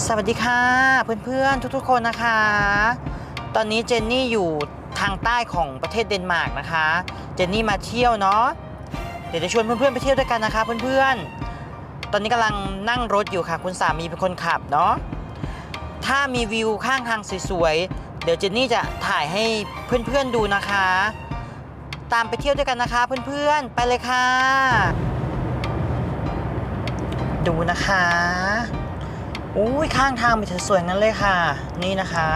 สวัสดีค่ะเพื่อนๆทุกๆคนนะคะ ตอนนี้เจนนี่อยู่ทางใต้ของประเทศเดนมาร์กนะคะ เจนนี่มาเที่ยวเนาะเดี๋ยวจะชวนเพื่อนๆไปเที่ยวด้วยกันนะคะ เพื่อนๆ ตอนนี้กำลังนั่งรถอยู่ค่ะ คุณสามีเป็นคนขับเนาะถ้ามีวิวข้างทางสวยๆเดี๋ยวเจนนี่จะถ่ายให้เพื่อนๆดูนะคะ ตามไปเที่ยวด้วยกันนะคะ เพื่อนๆไปเลยค่ะ ดูนะคะ อุ้ยข้างทางมีแต่สวยงั้นเลยค่ะ นี่นะคะ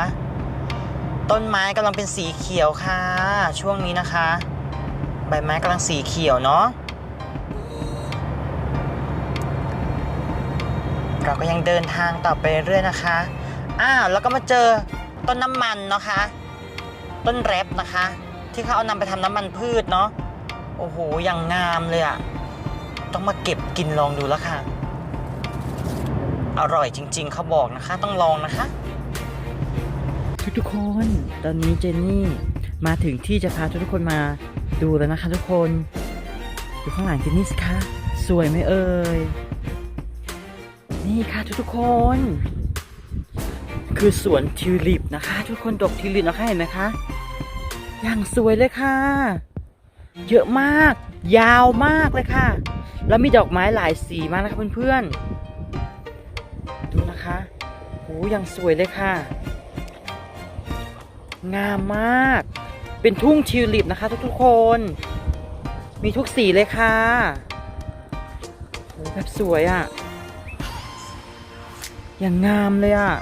ต้นไม้กำลังเป็นสีเขียวค่ะ ช่วงนี้นะคะ ใบไม้กำลังสีเขียวเนาะเราก็ยังเดินทางต่อไปเรื่อยนะคะ อ้าวแล้วก็มาเจอต้นน้ำมันเนาะคะ ต้นแรปนะคะ ที่เขาเอานำไปทำน้ำมันพืชเนาะ โอ้โหอย่างงามเลยอะต้องมาเก็บกินลองดูแล้วค่ะ อร่อยจริง ๆ เขาบอกนะคะ ต้องลองนะคะ ทุกๆคน ตอนนี้เจนนี่มาถึงที่จะพาทุกๆคนมาดูแล้วนะคะ ทุกคนดูข้างหลังเจนนี่สิคะสวยไหมเอ่ยนี่ค่ะทุกๆคน คือสวนทิวลิปนะคะ ทุกคนดอกทิวลิปนะคะเห็นไหมคะอย่างสวยเลยค่ะ เยอะมาก ยาวมากเลยค่ะ แล้วมีดอกไม้หลายสีมากนะคะเพื่อนๆ ดูนะคะโอ้ยังสวยเลยค่ะ งามมาก เป็นทุ่งทิวลิปนะคะ ทุกๆคน มีทุกสีเลยค่ะโอ้แบบสวยอะ่ะอย่างงามเลยอะ่ะ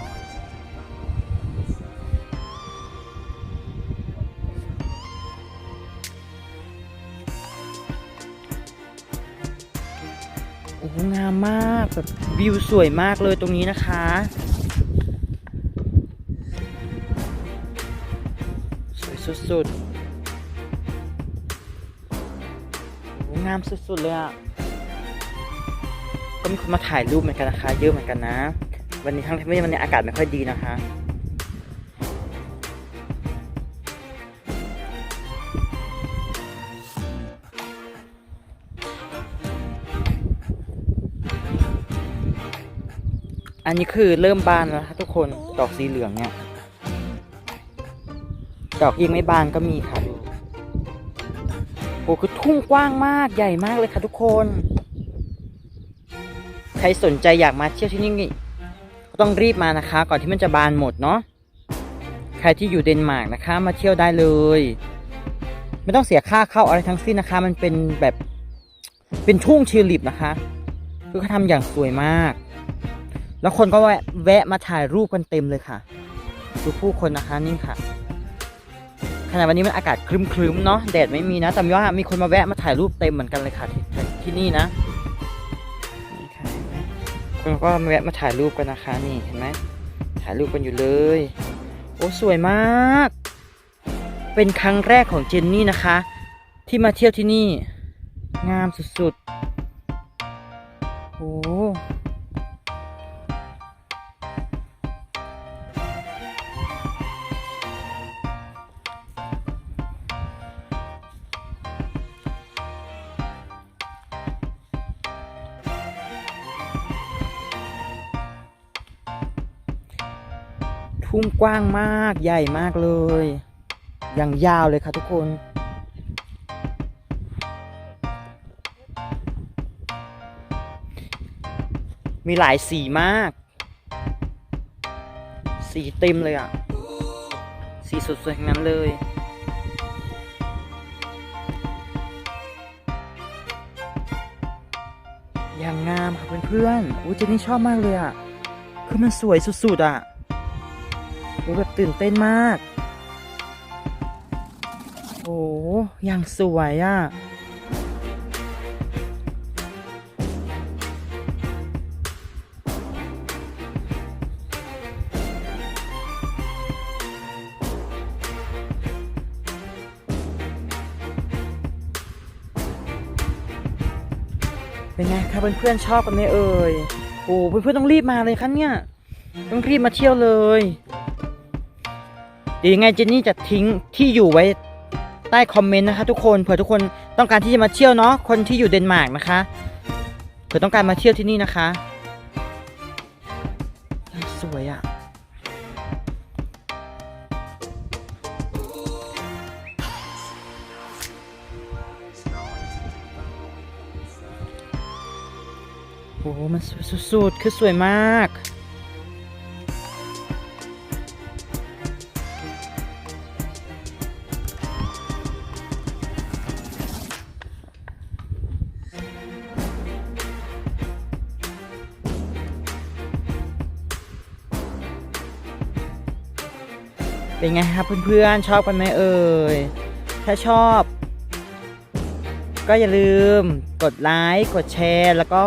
อ้งามมากแบบวิวสวยมากเลยตรงนี้นะคะ สวยสุดๆโอ้งามสุดๆเลยอะก็มีคนมาถ่ายรูปเหมือนกันนะคะ เยอะเหมือนกันนะ วันนี้ทั้งที่วันนี้อากาศไม่ค่อยดีนะคะ อันนี้คือเริ่มบานแล้วนะคะทุกคนดอกสีเหลืองเนี่ย ดอกยังไม่บานก็มีค่ะดูโอ้คือทุ่งกว้างมากใหญ่มากเลยค่ะทุกคน ใครสนใจอยากมาเที่ยวที่นี่ก็ต้องรีบมานะคะ ก่อนที่มันจะบานหมดเนาะใครที่อยู่เดนมาร์กนะคะ มาเที่ยวได้เลย ไม่ต้องเสียค่าเข้าอะไรทั้งสิ้นนะคะ มันเป็นแบบเป็นทุ่งทิวลิปนะคะ คือเขาทำอย่างสวยมาก แล้วคนก็แวะแวะมาถ่ายรูปกันเต็มเลยค่ะ ดูผู้คนนะคะนี่ค่ะขณะวันนี้มันอากาศครึ้มๆเนาะแดดไม่มีนะแต่ว่ามีคนมาแวะมาถ่ายรูปเต็มเหมือนกันเลยค่ะที่ที่ที่นี่นะนี่ค่ะคนก็มาแวะมาถ่ายรูปกันนะคะนี่เห็นไหมถ่ายรูปกันอยู่เลย โอ้สวยมาก เป็นครั้งแรกของเจนนี่นะคะ ที่มาเที่ยวที่นี่ งามสุดๆโอ้ ทุ่งกว้างมากใหญ่มากเลยอย่างยาวเลยค่ะทุกคน มีหลายสีมาก สีเต็มเลยอะ สีสดๆทั้งนั้นเลยอย่างงามค่ะเพื่อนๆอู้เจนนี่ชอบมากเลยอะ คือมันสวยสุดๆอะ โอ้แบบตื่นเต้นมาก โอ้อย่างสวยอะ่ะเป็นไงคะเพื่อนๆชอบกันไหมเอ่ย โอ้เพื่อนๆต้องรีบมาเลยคะเนี่ย ต้องรีบมาเที่ยวเลย ดี๋ยวยังไงเจนนี่จะทิ้งที่อยู่ไว้ใต้คอมเมนต์นะคะ ทุกคนเผื่อทุกคนต้องการที่จะมาเที่ยวเนาะคนที่อยู่เดนมาร์กนะคะเผื่อต้องการมาเที่ยวที่นี่นะคะ สวยอะ่ะโอ้มันสุดๆคือสวยมาก เป็นไงครับเพื่อนๆชอบกันไหมเอ่ย ถ้าชอบ ก็อย่าลืมกดไลค์กดแชร์ แล้วก็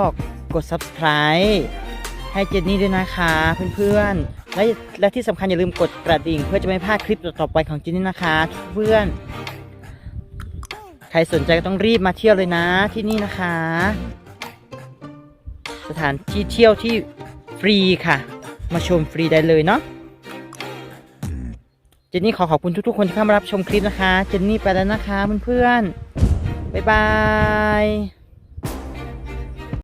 กด Subscribe ให้เจนนี่ด้วยนะคะเพื่อนๆ และและที่สำคัญอย่าลืมกดกระดิ่ง เพื่อจะไม่พลาดคลิปต่อๆไปของเจนนี่นะคะเพื่อนใครสนใจก็ต้องรีบมาเที่ยวเลยนะที่นี่นะคะ สถานที่เที่ยวที่ฟรีค่ะ มาชมฟรีได้เลยเนาะ เจนนี่ขอขอบคุณทุกๆคนที่เข้ามารับชมคลิปนะคะ เจนนี่ไปแล้วนะคะเพื่อนๆบ๊ายบาย